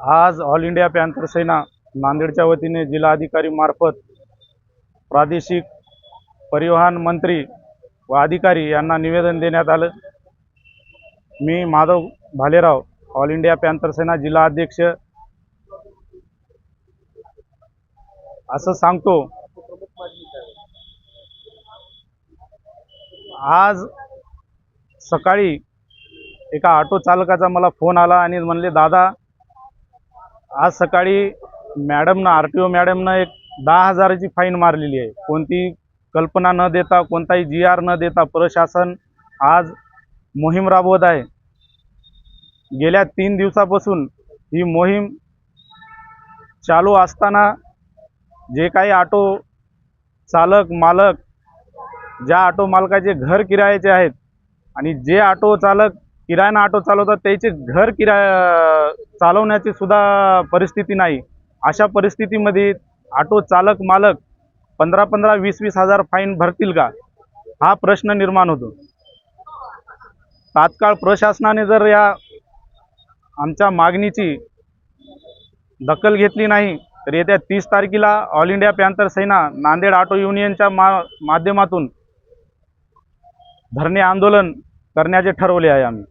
आज all India panther सेना नांदेडच्या वतीने जिल्हाधिकारी मार्फत प्रादेशिक परिवहन मंत्री व अधिकारी यांना निवेदन देण्यात आलं. मी Madhav Bhalerao all India panther Sena जिल्हा अध्यक्ष. असं सांगतो आज सकाळी एका ऑटो चालकाचा मला फोन आला आणि म्हणले दादा आज सकाळी मॅडमनं आर टी ओ मॅडमनं एक दहा हजाराची फाईन मारलेली आहे. कोणती कल्पना न देता कोणताही जी आर न देता प्रशासन आज मोहीम राबवत आहे. गेल्या तीन दिवसापासून ही मोहीम चालू असताना जे काही ऑटो चालक मालक ज्या ऑटो मालकाचे घर किरायाचे आहेत आणि जे ऑटो चालक किरायानं ऑटो चालवतात त्याचे घर किरा चालवण्याची सुद्धा परिस्थिती नाही. अशा परिस्थितीमध्ये ऑटो चालक मालक पंधरा पंधरा वीस वीस हजार फाईन भरतील का? हा प्रश्न निर्माण होतो. तात्काळ प्रशासनाने जर या आमच्या मागणीची दखल घेतली नाही तर येत्या तीस तारखेला all India panther Sena Nanded auto युनियनच्या मा माध्यमातून धरणे आंदोलन करण्याचे ठरवले आहे आम्ही.